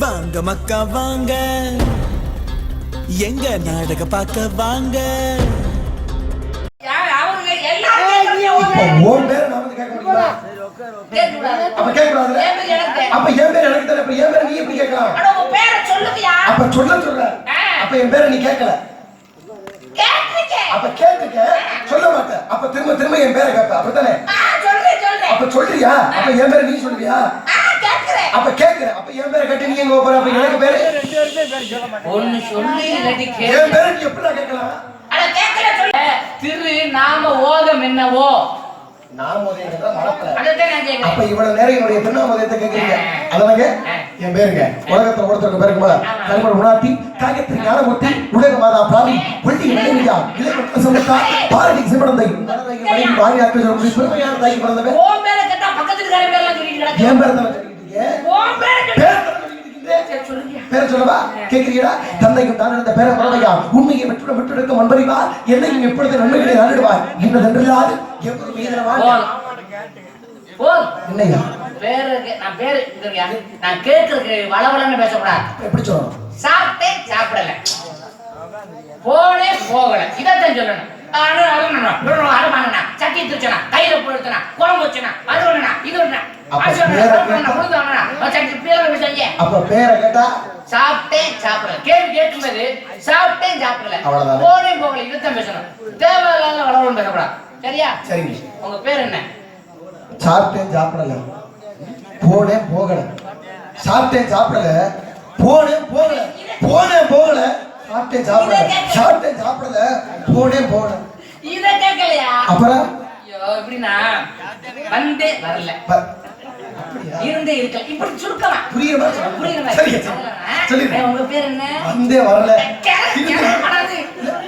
வாங்க மக்கா வாங்க எங்க நாடக பார்க்க வாங்க. அப்ப? என் பேர் எனக்கு. அப்ப என் பேர் நீ எப்படி கேட்கலாம்? அட, உன் பேரை சொல்லுங்கய்யா. அப்ப சொல்ல சொல்ற. அப்ப என் பேரை நீ கேட்கல. அப்ப கேட்டுக்க, சொல்ல மாட்ட. அப்ப திரும்ப திரும்ப என் பேரை கேட்ப, அப்படித்தானே? அப்ப சொல்றியா? அப்ப என் பேரை நீ சொல்லுவியா? அப்ப கேட்கிற. அப்ப என் பேரை கேட்டு நீ எங்க போற? அப்ப எனக்கு பேரு? ஒண்ணு சொல்லு, இல்லாட்டி என் கேளு. பேரை நீ எப்படிடா கேட்கலாம்? அட, கேட்கல, சொல்லு. திரு நாம ஓதம் என்னவோ அப்ப. இவ்வளவு நேரம் என்னுடைய திருநாமதத்தை கேட்கறீங்க அதானங்க என் பேருங்க உலகத்துல ஒருத்தருக்கு பேருக்குமா கல்மன் உணாத்தி காயத்ரி ஞானமூர்த்தி உலக மாதா பிராமி ஒட்டி மனைவியா இலக்கண சமத்தா பாரதி சிமடந்தை மனைவி மாரியாக்க சொல்லி பெருமையான தாய்க்கு பிறந்தவன். என் பேரை தான் பேரை சொல்லவா? கேட்கிறீங்களா தந்தைக்கும் தான் இந்த பேரை பிறவையா உண்மையை விட்டு விட்டுடுக்க மண்பறிவா என்னையும் எப்பொழுது நன்மைகளை நாடிடுவாய்? இன்னதென்றில்லாது எவ்வளவு மீதனவாய் போதும். போதும். என்னையா? பேரு நான் பேரு நான் கேட்கறதுக்கு வளவளன்னு பேசக்கூடாது. எப்படி சொல்லணும்? சாப்பிட்டேன் சாப்பிடல. போனே போகல. இதைத்தான் சொல்லணும். சட்டி தூச்சனா, கையில போடுத்தனா, குழம்பு வச்சனா, அது ஒண்ணுண்ணா, இது ஒண்ணுண்ணா, அப்ப பேரை கேட்டா சாப்பிட்டேன் சாப்பிடல. கேள்வி கேட்கும்போது சாப்பிட்டேன் சாப்பிடல. போனே போகல இதைத்தான் பேசணும். தேவையில்லாத வளவளன்னு பேசக்கூடாது. சரியா? சரிங்க. உங்க பேர் என்ன? சாப்பிட்டேன் சாப்பிடல. போனேன் போகல. சாப்பிட்டேன் சாப்பிடல. போனேன் போகல. போனேன் போகல. சாப்பிட்டேன் சாப்பிடல. சாப்பிட்டேன் சாப்பிடல. போனேன் போகல இதை கேட்கலையா? அப்புறம்? ஐயோ எப்படின்னா வந்தே வரல? இருந்தே இருக்கல. இப்படி சுருக்கமா புரியுற மாதிரி சொல்லு. புரியுற மாதிரி சரி. சொல்லிடுறேன். உங்க பேர் என்ன? வந்தே வரல.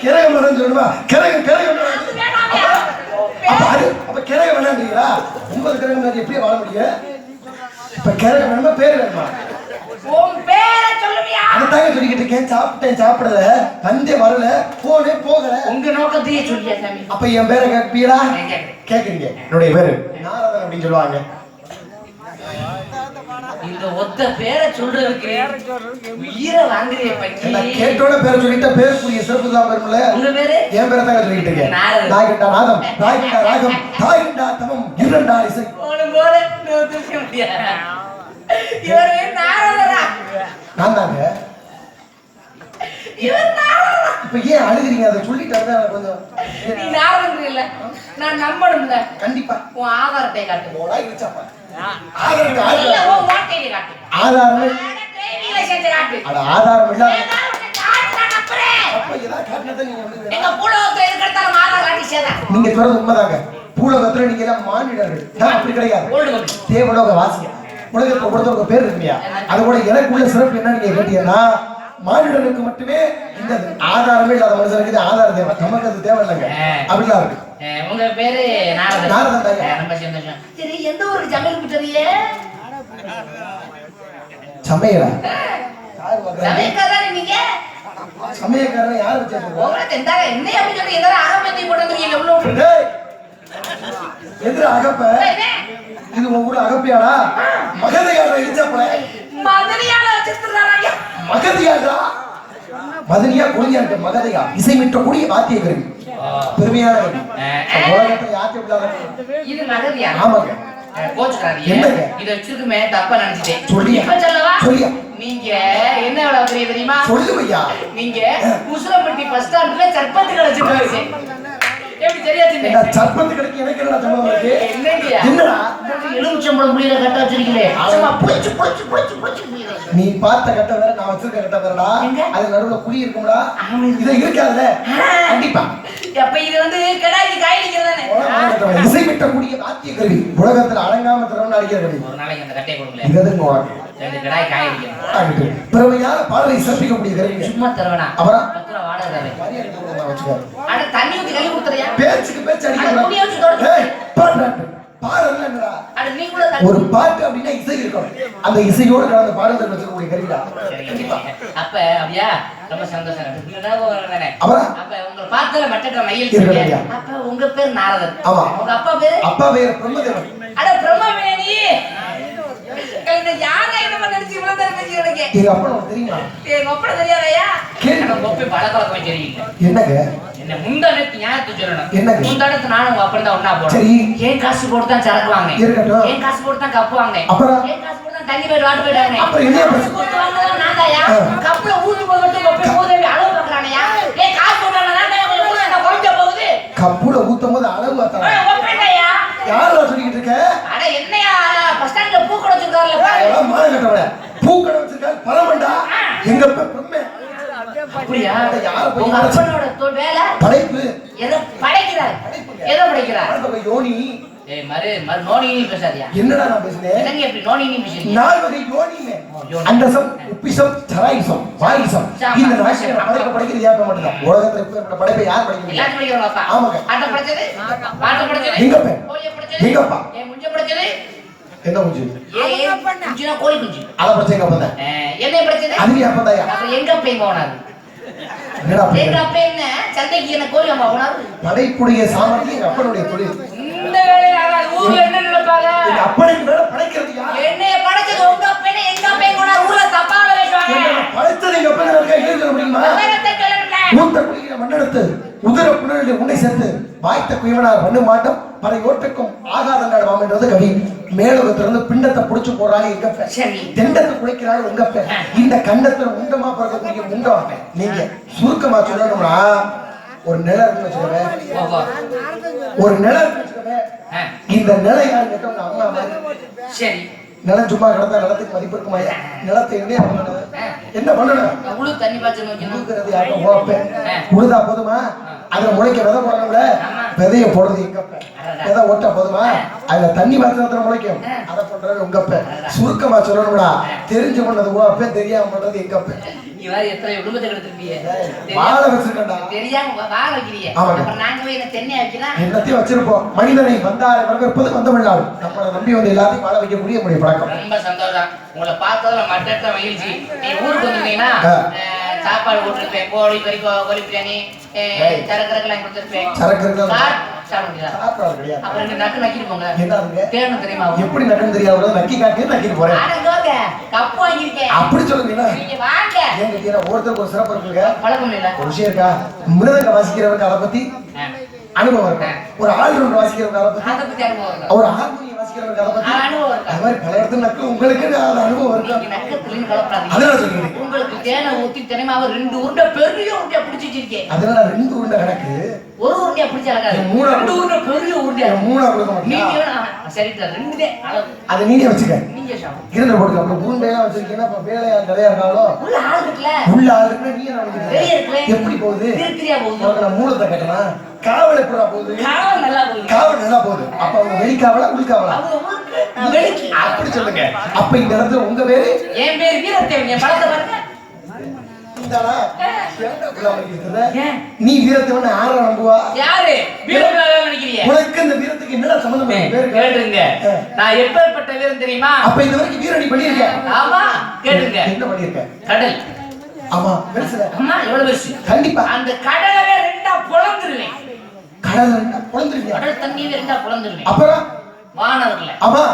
கிரக வேணும் சொல்லணுமா? கிரக கிரக. அப்ப அது அப்ப கிரக வேணான்றீங்களா ஒன்பது கிரகம் எப்படி வாழ முடியும்? இப்ப கிரக வேணுமா பேர் வேணுமா? உன் பேரை சொல்லுவியா? இருக்கேன் சாப்பிட்டேன் சாப்பிடல? வந்தே வரல போனேன் போகல. உங்க நோக்கத்தையே சொல்லியா சாமி? அப்ப என் பேரை கேட்கிறேன். கேக்குறீங்க என்னுடைய பேரு நாரதன் அப்படின்னு சொல்லுவாங்க. இந்த ஒத்த பேரை சொல்றதுக்கு உயிரை வாங்குறிய கேட்டோட பேரை சொல்லிட்டா பேருக்குரிய சிறப்பு தான் வரும்ல உங்க பேரு? என் பேரை சொல்லிட்டு இருக்கேன். நாகிண்டா நாதம் நாகிண்டா ராகம் தாகிண்டா தமம் இரண்டா இசை. போன போல நான் தாங்க. இப்ப ஏன் அழுகுறீங்க? அதை சொல்லிட்டு இருந்தா எனக்கு கொஞ்சம் நீ நாரதன் இல்ல நான் நம்பணும்ல? கண்டிப்பா. உன் ஆதாரத்தை காட்டு. போடா இருச்சாப்பா ஆதாரம். இல்ல உன் ஓட்டையை காட்டு. ஆதாரம். அட, காட்டு. ஆதாரம் காட்டு, நீங்க காட்டி சொல்றது உண்மைதாங்க. பூலகத்துல நீங்க எல்லாம் மானிடர்கள். நான் அப்படி கிடையாது. தேவலோக வாசியம் உலகத்துல ஒருத்தவங்க பேர் இருக்குயா அது கூட எனக்குள்ள சிறப்பு என்ன நீங்க கேட்டீங்கன்னா மானிடனுக்கு மட்டுமே இந்த ஆதாரமே இல்லாத மனுஷனுக்கு இது ஆதார தேவை. நமக்கு அது தேவை இல்லைங்க அப்படிலாம் இருக்கு. உங்க பேரு நாரதன். நாரதன் தாங்க. ரொம்ப சந்தோஷம். சரி எந்த ஊருக்கு சமையல் விட்டுறியே சமையலா? சமையல்காரன் நீங்க? சமையல்காரன் யார் வச்சிருக்கோம் என்ன அப்படி சொல்லி எதாவது அகமதி கொண்டு வந்துருக்கீங்க விட்டு. எதிர அகப்ப? இது உங்க அகப்பியாடா? மகதையாடா இடிச்சப்பல இருக்கு இசைமிட்ட கூடிய வாத்திய கருவி பெருமையான கருவி உலகத்துல யார்கிட்ட இல்லாத இது மகதியா? ஆமாங்க. கோச்சுக்காதீங்க? இத வச்சிருக்குமே தப்பா நினைச்சிட்டேன். சொல்லியா? இப்ப சொல்லவா? சொல்லியா? நீங்க என்ன வேலை பெரிய தெரியுமா? சொல்லுவையா நீங்க உசுரம்பட்டி பஸ் ஸ்டாண்ட்ல சர்பத்து கிடைச்சிட்டு என்ன சர்ப்பத்து கிடைக்கு எனக்கு என்னடா சம்பளம் இருக்கு? என்னடா? எலுமிச்சம்பழம் முடியல கட்ட வச்சிருக்கீங்களே. நீ பார்த்த கட்ட வேற நான் வச்சிருக்க கட்ட வேறடா? அது நடுவுல குழி இருக்கும்டா. இது இருக்காதுல்ல கண்டிப்பா. அப்ப இது வந்து கடாய்க்கு காய் இசைமிட்ட கூடிய வாத்திய கருவி உலகத்துல அடங்காம திறன் அடிக்கிற கருவி. ஒரு நாளைக்கு அந்த கட்டையை கொடுக்கல இது எதுங்க உனக்கு ரெண்டு கடாய் காய் பாடலை சும்மா தருவனா? அப்புறம் அட தண்ணி ஊத்தி கழுவி கொடுத்துறியா? பேச்சுக்கு பேச்சு வச்சு ஒரு பாட்டு அப்படின்னா இசை இருக்கணும் அந்த இசையோடு கலந்த பாடல்கள் வச்சிருக்கக்கூடிய கருவிடா. அப்ப அப்படியா ரொம்ப சந்தோஷம். அப்புறம்? அப்ப உங்களை பார்த்தல மட்டற்ற மயில். அப்ப உங்க பேர் நாரதர் ஆமா. உங்க அப்பா பேரு? அப்பா பேர் பிரம்மதேவன். அட பிரம்மவேணி. யாரை என்ன நினைச்சு இவ்வளவு நேரம் பேசி எனக்கு இருக்கேன் எங்க அப்பா உனக்கு தெரியுமா? எங்க ஒப்பனை தெரியாதயா? கேள்வி. எனக்கு ஒப்பை பழக்க வழக்கம் தெரியல என்னங்க? என்ன முந்தானத்து ஞாபகத்தை சொல்லணும். என்னது? முந்தானத்து நானும் உங்க அப்பன் தான் ஒண்ணா சரி. போறோம் ஏன் காசு போட்டு தான் சரக்கு வாங்க இருக்கட்டும். ஏன் காசு போட்டு தான் அப்புறம்? ஏன் காசு போட்டு தான் தண்ணி வாட்டு போயிட்டாங்க அப்புறம் என்ன? காசு? போட்டு வாங்குறதா நான் தாயா ஆ. கப்புல ஊதி போய் மட்டும் கொப்பை மூதேவி அளவு பார்க்கறானயா ஏன் காசு போட்டானா நான் குறைஞ்ச போகுது? கப்புல ஊத்தும் போது அளவு ஒப்பேன்டாயா யாரா சொல்லிக்கிட்டு இருக்க? அட என்னையா பஸ் ஸ்டாண்ட்ல பூ கூட வச்சிருக்காருல மாலை கட்டவன பூக்கடை வச்சிருக்காரு பழமண்டா. எங்க பெருமை அப்படியா? யாரை போய் அப்பனோட வேலை? படைப்பு. எதை படைக்கிறார். எதை படைக்கிறார். யோனி. ஏய் மறு மறு நோனினி பேசாதியா? என்னடா நான் பேசுனேன் என்னங்க எப்படி நோனினி பேசுறீங்க? நாலு வகை யோனிமே யோனி. அண்டசம் உப்பிசம் சராயிசம் வாயிசம். சாமா. இந்த நாசிகளை படைக்க படைக்கிறது ஏன் மட்டும்தான்? உலகத்துல இப்ப படைப்பை யார் படைக்க எல்லாரும் படிக்கிறவங்க அப்பா. ஆமாங்க. ஆட்ட படைச்சது? பாட்ட படைச்சது? எங்க அப்பன்? கோழிய படைச்சது? எங்க அப்பா? ஏன் முஞ்ச படைச்சது? என்ன குஞ்சு? ஏன் ஏன் குஞ்சுனா கோழி குஞ்சு. அதை படைச்ச எங்க அப்பா அதுக்கு தாயா அப்புறம் எங்க அப்பா போனாரு? எங்க அப்பா என்ன? சந்தைக்கு என்ன கோழி அம்மா போனாரு? படைப்புடைய சாமர்த்தியம் எங்க அப்பனுடைய தொழில். இந்த வேலையில ஆகாது. ஊர்ல என்ன நினைப்பாங்க? எங்க அப்பனுக்கு மேல படைக்கிறது யார் என்னைய படைச்சது உங்க அப்பா என்ன? எங்க அப்பா எங்க போனாரு? ஊர்ல தப்பாக பேசுவாங்க. என்னடா படைத்தது எங்க அப்பன் இருக்கா? எழுத முடியுமா விவரத்தை சொல்லுங்க மூத்த குடிக்கிற மண்ணெடுத்து உதிர புனரில் உன்னை சேர்த்து வாய்த்த குயவனார் பண்ணு மாட்டம் பல ஓட்டுக்கும் ஆகாதங்கள் வாமன்றது கவி. மேலுகத்திலிருந்து பிண்டத்தை புடிச்சு போறாங்க எங்க. சரி. தெண்டத்தை குடிக்கிறாங்க உங்க அப்ப. இந்த கண்டத்துல உண்டமா பிறக்கக்கூடிய முண்டம் நீங்க சுருக்கமா சொல்லணும்னா ஒரு நிலம் இருக்குன்னு வச்சுக்கோங்க ஓஹோ. ஒரு ஆ, இந்த நிலம் யாரு அம்மா சரி. நிலம் சும்மா கிடந்தா நிலத்துக்கு மதிப்பு இருக்குமா? நிலத்தை என்ன பண்ணணும்? என்ன பண்ணணும்? முழு தண்ணி யாரும் உழுதா போதுமா? அதுல முளைக்க விதை போடணும்ல? விதைய போடுறது எங்க அப்ப? விதை ஓட்ட போதுமா? அதுல தண்ணி பாத்திரத்துல முளைக்கும். அதை பண்றது உங்க அப்ப. சுருக்கமா சொல்லணும்டா. தெரிஞ்சு பண்ணது உன் அப்ப தெரியாம பண்றது எங்க அப்ப? நீ வேற எத்தனை குடும்பத்தை கெடுத்திருப்பிய வாழ வச்சிருக்கேன்டா. தெரியாம வா- வாழ வைக்கிறீங்க. ஆமாங்க. அப்புறம் நாங்க போய் என்ன தென்னையா வைக்கலாம் எல்லாத்தையும் வச்சிருப்போம். மனிதனை வந்தாரை வரவேற்பது வந்தமிழ்நாடு நம்மளை நம்பி வந்து எல்லாத்தையும் வாழ வைக்கக்கூடிய பழக்கம். ரொம்ப சந்தோஷம். உங்களை பார்த்ததுல மற்ற மகிழ்ச்சி. ஊருக்கு சாப்பாடு போட்டிருப்பேன் கோழி கறி கோழி பிரியாணி. சரக்கரக்கெல்லாம் கொடுத்துருப்பேன். சரக்கு அப்புறம் நக்கு நக்கிட்டு போங்க தேனும் தெரியுமா? எப்படி நக்கன்னு தெரியாது. நக்கி காட்டி நக்கிட்டு போறேன். ஆனந்தோங்க கப்பு வாங்கியிருக்கேன். அப்படி சொல்லுங்க வாங்க. ஒருத்தருக்கு ஒரு சிறப்பு இருக்குங்க. பழக்கம் இல்ல ஒரு விஷயம் இருக்கா? மிருதங்க வாசிக்கிறவருக்கு அதை பத்தி அனுபவம் இருக்கும் ஒரு ஆல்ரவுண்ட் வாசிக்கிறவருக்கு அதை பத்தி. இருக்கா? ஒரு அதை பத்தி. அனுபவம் இருக்கா? அது மாதிரி பல இடத்துல நக்கு உங்களுக்கு அனுபவம் இருக்கு? அதனால உங்களுக்கு தேனை ஊத்தி தினமாவ ரெண்டு உருண்டை பெரிய உருண்டையா பிடிச்சி வச்சிருக்கேன் அதனால ரெண்டு உருண்டை கணக்கு ஒரு உருண்டையா பிடிச்ச அழகாது. மூணா ரெண்டு உருண்டை பெரிய உருண்டையா மூணா கொடுக்க நீங்க ரெண்டுதே அளவு. அதை நீனே வச்சுக்க நீங்க இரண்டு போட்டுக்க அப்புறம் உருண்டையெல்லாம் வச்சிருக்கீங்கன்னா இப்ப வேலையா நிறைய இருக்காலும் உள்ள ஆள் இருக்குல்ல. உள்ள ஆள் இருக்குன்னா நீ? இருக்குல்ல. எப்படி போகுது? திருத்திரியா போகுது. நான் மூலத்தை கட்டணும் காவல் எப்படா போகுது? காலம் நல்லா போகுது. காவல் நல்லா போகுது. அப்ப அவங்க வெளிக்காவலா உள்காவலா? அப்படி சொல்லுங்க. அப்ப இந்த இடத்துல உங்க பேரு? என் பேர் வீரத்தேவன். என் பழத்தை பாருங்க. ஏன்? நீ வீரத்தவன யார நம்புவா? யாரு? உனக்கு இந்த வீரத்துக்கு என்னடா சம்பந்தம்? கேட்டுங்க நான் எப்பேற்பட்ட வீரன் தெரியுமா? அப்ப இந்த வரைக்கும் வீர நீ ஆமா கேட்டுங்க என்ன பண்ணிருக்க கடல். ஆமா பெருசுல. அம்மா எவ்வளவு பெருசு? கண்டிப்பா. அந்த கடலவே ரெண்டா புலந்துருவேன். கடல் குழந்தைருக்கியா கடல் தண்ணியவே ரெண்டா புலந்துருவேன். அப்புறம்? வானவர்ல ஆமா.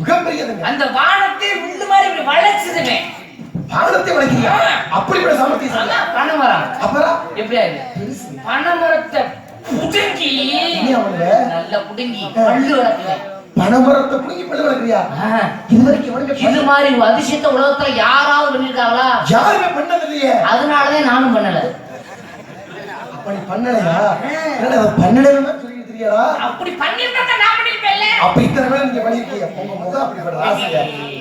மிகப்பெரியதுங்க. அந்த வானத்தை விண்டு மாதிரி வளைச்சிருவேன். பானத்தை வளைக்கிறீங்க அப்படி கூட சாமர்த்தியம் செய்ய. பனைமரம். அப்புறம் எப்படி ஆகுது பனைமரத்தை புடுங்கி. நல்லா புடுங்கி. பல்லு வளர்க்குவேன் பனமரத்தை புடுங்கி பல்லு வளர்க்குறியா? இது வரைக்கும் இது மாதிரி அதிசயத்தை உலகத்துல யாராவது பண்ணிருக்காங்களா யாருமே பண்ணது இல்லையே அதனாலதான் நானும் பண்ணல. அப்ப நீ பண்ணலையா? பண்ணலைன்னு தெரியாடா அப்படி பண்ணிருந்தா நான் பண்ணிருப்பேன்ல அப்ப இத்தனை பேர் நீங்க பண்ணிருக்கீங்க உங்க முகம் அப்படிப்பட்ட ராசிங்க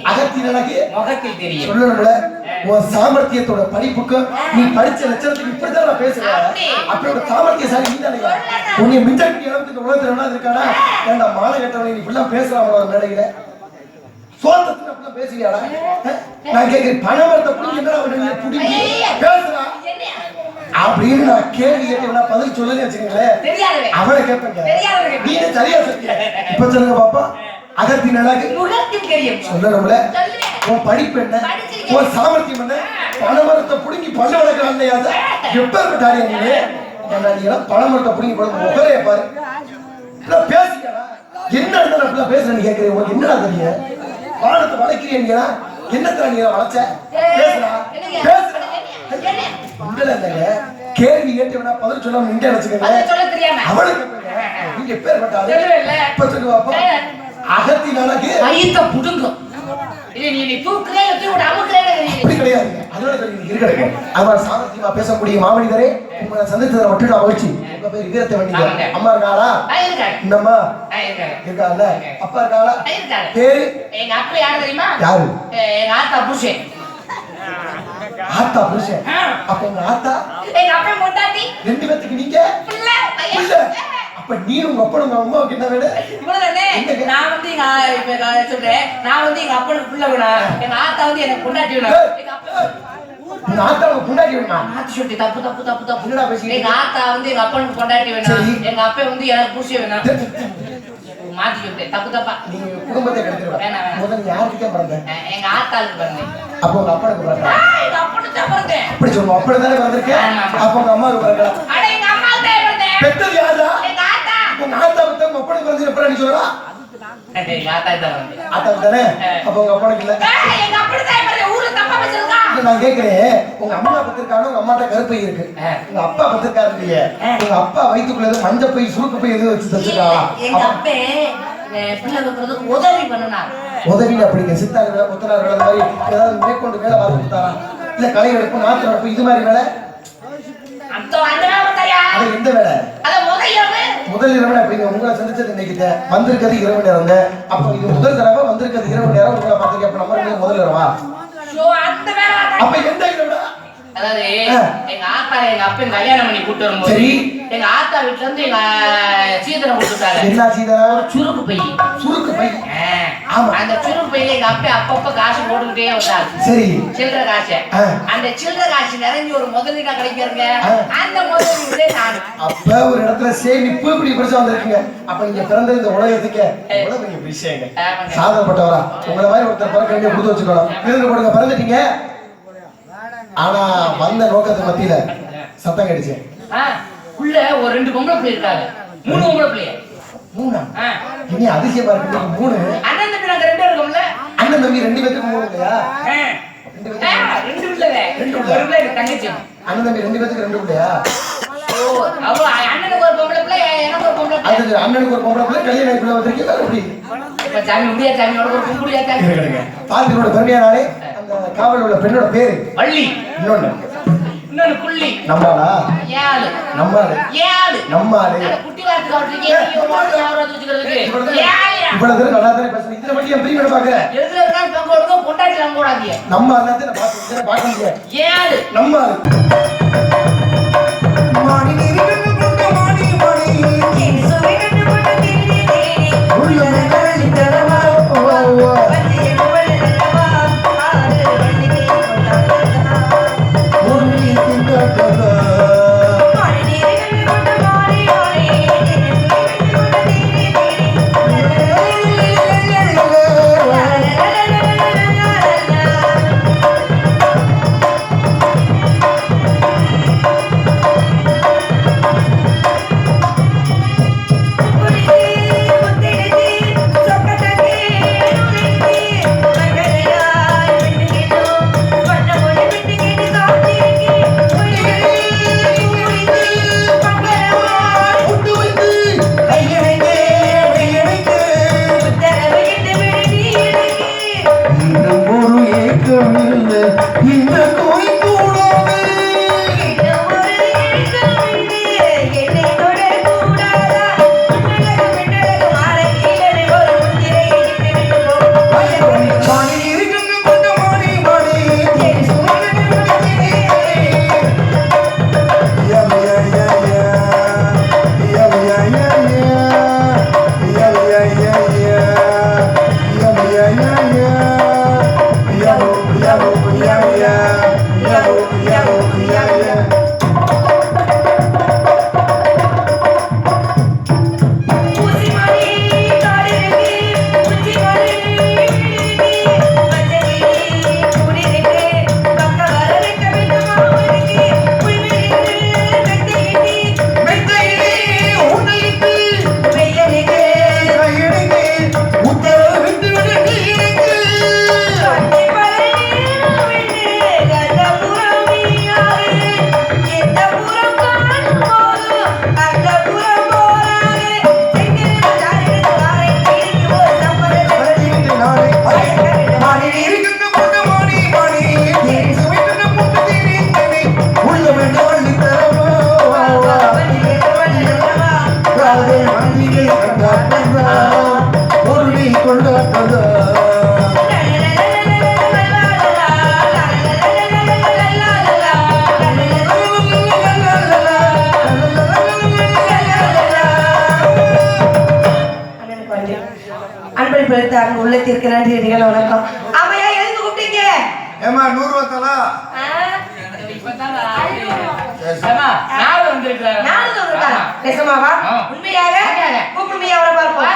அகத்தின் எனக்கு முகத்தில் தெரியும். சொல்லணும்ல உன் சாமர்த்தியத்தோட படிப்புக்கு நீ படிச்ச லட்சணத்துக்கு இப்படிதான் நான் பேசுவேன். அப்படி. அப்படி ஒரு சாமர்த்தியசாலி நீ தானே. உன்னை மிஞ்சக்கூடிய அளவுக்கு இந்த உலகத்துல என்ன இருக்காடா ஏன்டா மாலை கட்டவனை நீ இப்படிலாம் பேசலாம் ஒரு மேடையில? சோந்தத்துல அப்படிலாம் பேசுவியாடா அஹ்? நான் கேட்கிறேன் பணமரத்தை புடிங்க என்ன அவனுங்க புடிங்கி பேசுறா அப்படின்னு நான் கேள்வி கேட்டு நான் பதில் சொல்லலன்னு வச்சுக்கோங்களேன். அவனை கேட்பேன். நீங்க சரியா சொல்றீங்க இப்ப சொல்லுங்க பாப்பா. அகத்தின் அழகு. சொல்லணும்ல. உன் படிப்பு என்ன. உன் சாமர்த்தியம் என்ன? பணமரத்தை புடுங்கி பல்லு வளர்க்கலாம் இல்லையா எப்ப தாரியா நீ ஏன்னா நீ எல்லாம் பணமரத்தை புடுங்கி பழம் முகரைய பாரு. பேசுறியாடா? என்ன இருந்தாலும் அப்படிலாம் பேசுறேன்னு கேட்கிறேன் உனக்கு என்னடா தெரியும்? வானத்தை வளைக்கிறீங்க என்னத்துல நீ வளர்ச்ச? ஏய், பேசுடா. கேள்வி கேட்டு வேணா பதில் சொல்லாம நின்று வச்சுக்கோங்க. அதை சொல்ல தெரியாம. அவளுக்கு நீங்க பேர் பட்டாது. இப்ப சொல்லு பாப்போம் ஏய். அகத்தி நாளைக்கு கைத்த புடுங்கும். பேசக்கூடிய மாமனிதரே உங்களை சந்தித்ததை மட்டும் மகிழ்ச்சி. உங்க பேர் வீரத்தை. வண்டிங்க அம்மா இருக்காளா? இருக்காரு. இருக்காங்கல்ல அப்பா இருக்காளா? பேரு? எங்க அப்பா யாரு தெரியுமா? யாரு? ஏ, எங்க ஆத்தா புருஷன் ஆத்தா புருஷன். அப்ப உங்க ஆத்தா? எங்க அப்பா பொண்டாட்டி ரெண்டு பேத்துக்கு நீங்க. இல்ல அப்ப நீ உங்க அப்பா உங்க அம்மாவுக்கு என்ன வேணும்? நான் வந்து எங்க சொல்றேன். நான் வந்து எங்க அப்பனுக்கு பிள்ளை வேணும். எங்க ஆத்தா வந்து எனக்கு பொண்டாட்டி எங்க அப்பா உங்க ஆத்தாவுக்கு முன்னாடி வேணுமா? மாத்தி சொல்லி தப்பு தப்பு எங்க ஆத்தா வந்து எங்க அப்பனுக்கு பொண்டாட்டி வேணும். எங்க அப்பா வந்து எனக்கு புருஷன் வேணும். மாத்தி சொல்லிட்டேன் தப்பு தப்பா நீங்க குடும்பத்தை கெடுத்துருவா வேணாம், வேணாம். முதல்ல யாருக்கிட்டே பிறந்த. அஹ் எங்க ஆத்தாளுக்கு பிறந்தேன். அப்ப உங்க அப்பாவுக்கு எங்க அப்பனுக்கு தான் பிறந்தேன். அப்படி சொல்லுவோம். அப்படி தானே பிறந்திருக்கேன். அப்ப உங்க அம்மாவுக்கு பிறந்த? அட எங்க அம்மாவுக்கு தான் பிறந்தேன். பெத்தது யாரா? எங்க ஆத்தா. உங்க ஆத்தா பத்த உங்க அப்பனுக்கு பிறந்து எப்படா நீ சொல்லலாம் அப்ப உங்க அப்பனுக்கு இல்ல. நான் கேக்குறேன். உங்க அம்மா பத்திருக்கானு உங்க அம்மாட்ட கருப்பை இருக்கு. உங்க அப்பா பத்திருக்காரு இல்லையே. உங்க அப்பா வயித்துக்குள்ள எதுவும் மஞ்ச பை சுருக்கு பை எதுவும் வச்சு வைக்கிறதுக்கு உதவி பண்ணுனார் உதவியில அப்படிங்க சித்தாரு வேலை முத்தனார் வேலை அந்த மாதிரி ஏதாவது மேற்கொண்டு வேலை பார்த்து கொடுத்தாரா? இல்ல களை எடுப்பு நாத்து நடப்பு இது மாதிரி வேலை அது எந்த வேலை முதல் இரவு அப்படிங்க உங்களை சந்திச்சது இன்னைக்கு. வந்திருக்கிறது இரவு நேரம். அப்போ இது முதல் தடவை வந்திருக்கிறது இரவு நேரம் உங்களை பார்த்துருக்கேன் அப்ப நம்ம முதல் இரவா? அப்ப அதாவது. எங்க ஆத்தா எங்க அப்பன் கல்யாணம் பண்ணி கூட்டு வரும்போது சரி. எங்க ஆத்தா வீட்டுல இருந்து எங்க சீதனம் கொடுத்துட்டாங்க என்ன சீதனா? சுருக்கு பை. சுருக்கு பை. ஆமா. அந்த சுருக்கு பையில எங்க அப்பா அப்பப்ப காசு போட்டுக்கிட்டே வந்தாரு. சரி. சில்லற காசு. அந்த சில்லற காசு நிறைஞ்சு ஒரு முதலீடா கிடைக்கிறங்க. அந்த முதலீடு நான். அப்ப ஒரு இடத்துல சேமிப்பு இப்படி பெருசா வந்திருக்கீங்க. அப்ப நீங்க பிறந்த இந்த உலகத்துக்கு பெரிய விஷயங்க. சாதனைப்பட்டவரா உங்களை மாதிரி ஒருத்தர் பிறக்க கொடுத்து வச்சுக்கணும். விருது கொடுங்க. பிறந்துட்டீங்க. ஆனா வந்த நோக்கத்து மத்தியில சத்தம் கடிச்சு ஆ, உள்ள ஒரு ரெண்டு பொம்பளை பிள்ளை இருக்காங்க. மூணு பொம்பளை பிள்ளைய? மூணா. இனி அதிசயமா இருக்கு மூணு. அண்ணன் தம்பி நாங்க ரெண்டு இருக்கோம்ல. அண்ணன் தம்பி ரெண்டு பேத்துக்கு மூணு இல்லையா? ரெண்டு பிள்ளைங்க ரெண்டு பிள்ளை. பிள்ளை. தங்கச்சி. அண்ணன் தம்பி ரெண்டு பேத்துக்கு ரெண்டு அவ அண்ணனுக்கு ஒரு பொம்பளை பிள்ளை எனக்கு ஒரு பொம்பளை பிள்ளை. அண்ணனுக்கு ஒரு பொம்பளை பிள்ளை கல்யாணம் பிள்ளை வந்திருக்கீங்க பார்த்தியோட பெருமையானாலே காவல் உள்ள பெண்ணோட பேரு? வள்ளி இன்னொன்னு. இன்னொன்னு புள்ளி நம்மளா? ஏழு அந்த குட்டி வார்த்தை ஏழு இவ்வளவு தூரம் நல்லா தானே பேசுறேன் இதுல மட்டும் என் பிரிவினை பாக்குறேன் எதுல இருந்தாலும் பங்கு கொடுங்க பொண்டாட்டி நம்ம நான் பார்த்து பார்க்க முடியாது ஏழு நம்ம ஆளு. மாடி நெருங்கன்னு கொண்ட மாடி. மாடி. அன்பளிப்பு எடுத்து அங்க உள்ளத்திற்கு நன்றி நிகழ்வு வணக்கம். அவையா எதுக்கு கூப்பிட்டீங்க. ஏமா நூறு வத்தலா உண்மையாக? கூப்பிடுமையா அவரை பார்ப்போம்.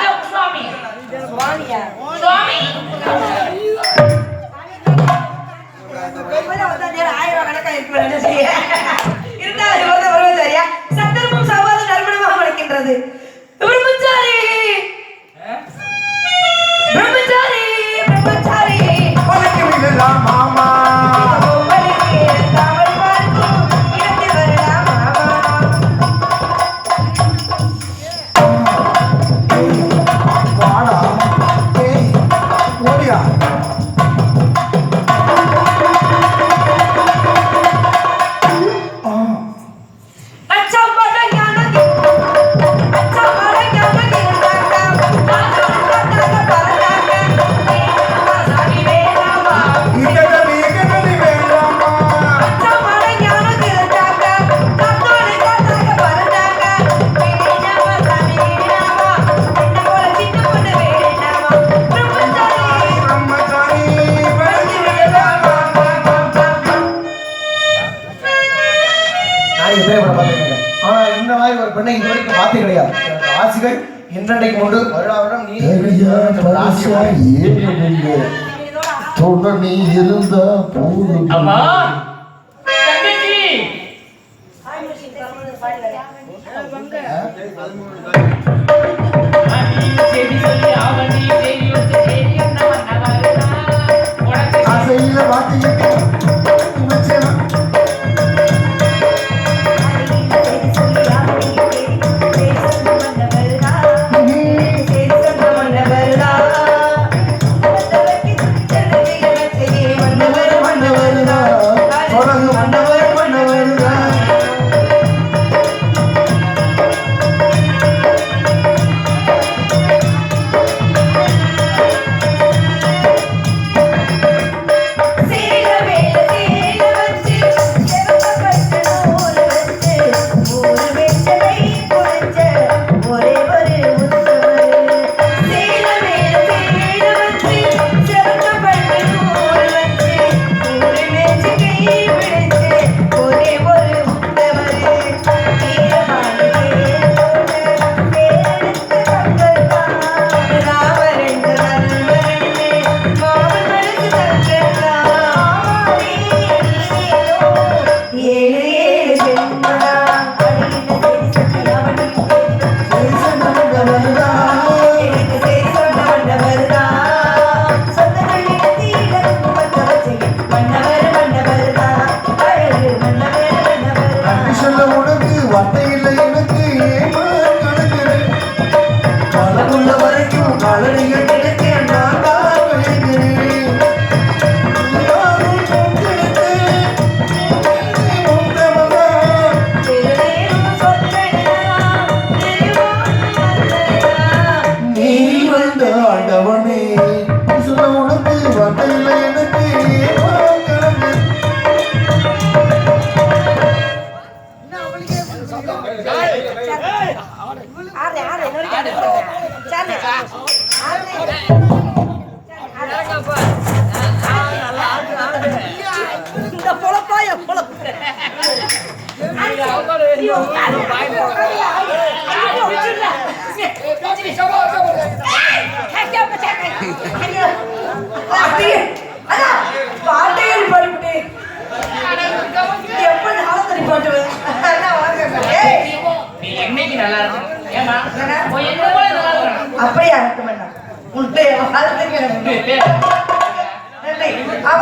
பரதாசியா ஏறிய தோழனி இருந்த போது அம்மா வார்த்தையில் படிப்பேன் எப்ப நான் தனி பாட்டுவேன் அப்படியே அர்த்தம் உன்ட்டு அவ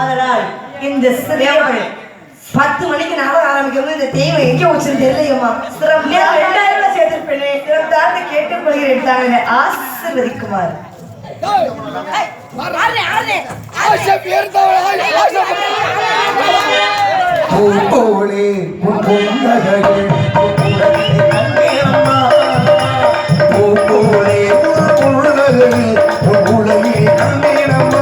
அதனால் இந்த சிறியவள் பத்து மணிக்கு நாடகம் ஆரம்பிக்கும் இந்த தெய்வம் எங்க வச்சிருந்து தெரியலையம்மா. சிரம் ரெண்டாயிரம் ரூபாய் சேர்த்திருப்பேனே. சிரம் தாழ்ந்து கேட்டுக் கொள்கிறேன் தாங்க. ஆசிர்வதிக்குமார் பூப்போலே உன் பொன்னகைகள். உலகிலே உன் உன் உலகிலே கண்டேனம்மா.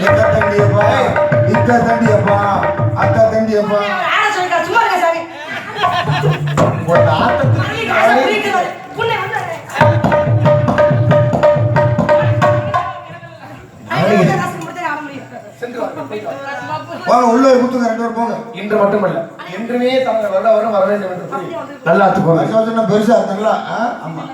இக்க தண்டியப்பா இக்க தண்டியப்பா அக்க தண்டியப்பா ஆட சொல்லிட்டா சும்மா இருக்க சாமி. ஒரு வாங்க உள்ள போய் குத்துங்க ரெண்டு பேரும் போங்க. இன்று மட்டுமல்ல என்றுமே தங்கள் வருட வரும் வர வேண்டும் என்று நல்லாத்து போங்க பெருசா இருந்தாங்களா? ஆ? ஆமா.